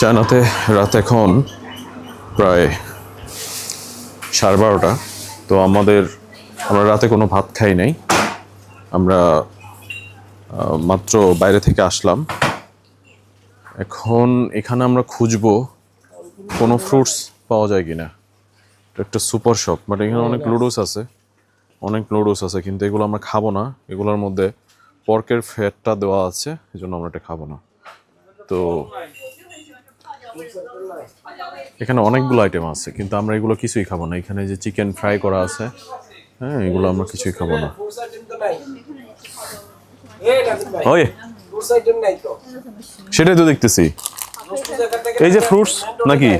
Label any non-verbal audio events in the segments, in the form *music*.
চায়নাতে রাত এখন প্রায় সাড়ে বারোটা। তো আমাদের, আমরা রাতে কোনো ভাত খাই নাই। আমরা মাত্র বাইরে থেকে আসলাম। এখন এখানে আমরা খুঁজবো কোনো ফ্রুটস পাওয়া যায় কি না একটা সুপার শপ বাট এখানে অনেক লুডোস আছে। অনেক লুডোস আছে, কিন্তু এগুলো আমরা খাব না। এগুলোর মধ্যে পর্কের ফ্যাটটা দেওয়া আছে এই জন্য আমরা এটা খাব না। তো এখানে অনেকগুলো আইটেম আছে কিন্তু আমরা এগুলো কিছুই খাব না। এখানে যে চিকেন ফ্রাই করা আছে হ্যাঁ এগুলো আমরা কিছুই খাব না। ফ্রুটস এই ওই। ফ্রুটস সেটাই তো দেখতেছি। ফ্রুটস এই যে ফ্রুটস নাকি?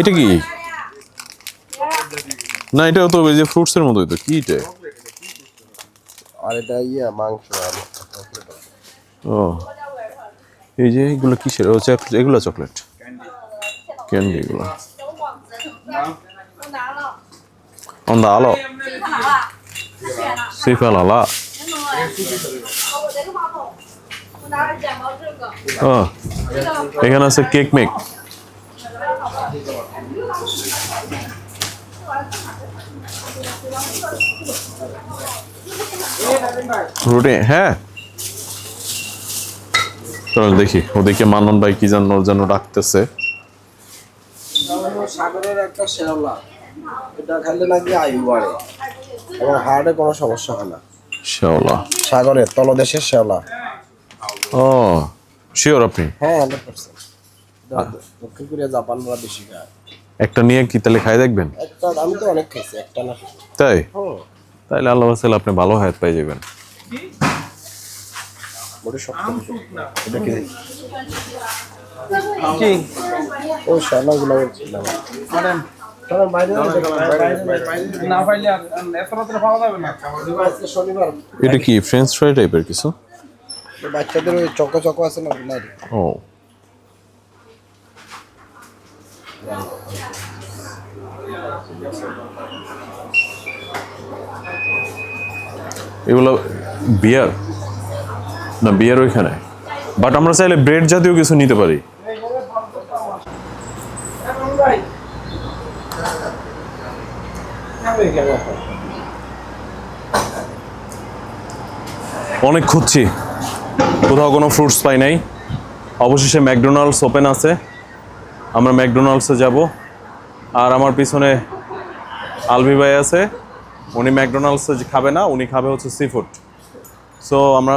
এটা কি? না এটাও তো ওই যে ফ্রুটসের মতোই তো। কি এটা? আর এটা ইয়ে মাংস আর ও। এই যে এগুলো কিসের? ও এগুলো চকলেট। ক্যান্ডি এগুলো। onda alo sifa lala ও, এখানে আছে কেক মেক রুটি হ্যাঁ। চল দেখি ওদিকে মানন ভাই কি যেন যেন ডাকতেছে। সাগরের একটা শেওলা এটা খাইলে নাকি আয়ু বাড়ে এবং হার্টে কোনো সমস্যা হয় না। শেওলা সাগরের তলদেশের শেওলা ও শিওর আপনি? হ্যাঁ হান্ড্রেড পার্সেন্ট দক্ষিণ কোরিয়া জাপান ওরা বেশি খায়। একটা নিয়ে কি তাহলে খাই দেখবেন? একটা আমি তো অনেক খাইছি একটা না। তাই? হুম তাইলে আল্লাহ আপনি ভালো হায়াত পাই যাবেন। বড় শক্ত এটা কি? কি? ও ম্যাডাম কারণ বাইরে বাইরে না পাইলে এত রাত্রে পাওয়া যাবে না। শনিবার। এটা কি ফ্রেঞ্চ ফ্রাই টাইপের কিছু? বাচ্চাদের ওই চকো চকো আছে না নাই ও। এগুলো বিয়ার? না, বিয়ার ওইখানে। বাট আমরা চাইলে ব্রেড জাতীয় কিছু নিতে পারি। অনেক খুঁজছি। কোথাও কোনো ফ্রুটস পাই নাই। অবশেষে ম্যাকডোনাল্ডস ওপেন আছে। আমরা ম্যাকডোনাল্ডসে যাব। আর আমার পিছনে আলভি ভাই আছে। উনি ম্যাকডোনাল্ডসে খাবে না, উনি খাবে হচ্ছে সি ফুড সো আমরা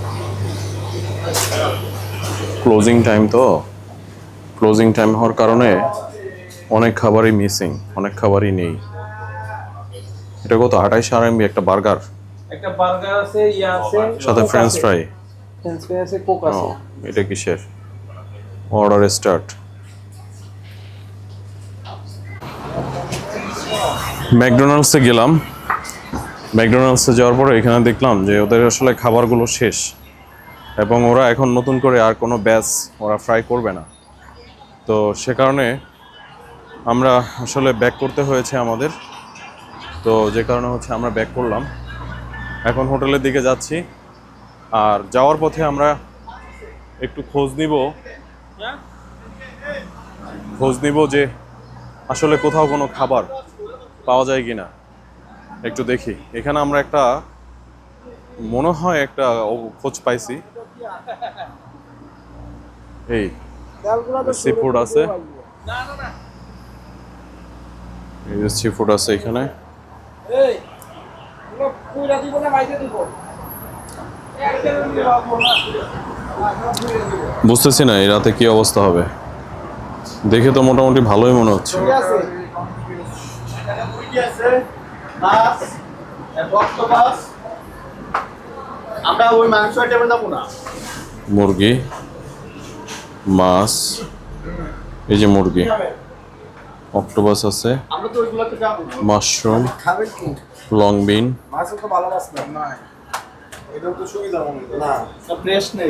ক্লোজিং টাইম তো। ক্লোজিং টাইম হওয়ার কারণে অনেক খাবারই মিসিং অনেক খাবারই নেই। এটা কত? আঠাইশ আর এমবি একটা বার্গার। একটা বার্গার আছে ইয়া আছে সাথে ফ্রেঞ্চ ফ্রাই ফ্রেঞ্চ ফ্রাই আছে কোক আছে। এটা কিসের? অর্ডার স্টার্ট ম্যাকডোনাল্ডসে গেলাম। ম্যাকডোনাল্ডসে যাওয়ার পরে এখানে দেখলাম যে ওদের আসলে খাবারগুলো শেষ। এবং ওরা এখন নতুন করে আর কোনো ব্যাচ ওরা ফ্রাই করবে না। তো সে কারণে আমরা আসলে ব্যাক করতে হয়েছে আমাদের। তো যে কারণে হচ্ছে আমরা ব্যাক করলাম। এখন হোটেলের দিকে যাচ্ছি। আর যাওয়ার পথে আমরা একটু খোঁজ নিব। খোঁজ নিব যে আসলে কোথাও কোনো খাবার পাওয়া যায় কি না একটু দেখি। এখানে আমরা একটা মনে হয় একটা খোঁজ পাইছি। *laughs* এই সি ফুড আছে। এই যে সি ফুড আছে এখানে। বুঝতেছি না এই রাতে কি অবস্থা হবে? দেখে তো মোটামুটি ভালোই মনে হচ্ছে। আছে? আমরা ওই মাংস আইটেমে যাব না। মুরগি মাছ এই যে মুরগি। অক্টোপাস আছে। মাশরুম। লং বিন। মাছ তো ভালো মাছ না। না এটা তো সুবিধা মনে না। ফ্রেশ নেই।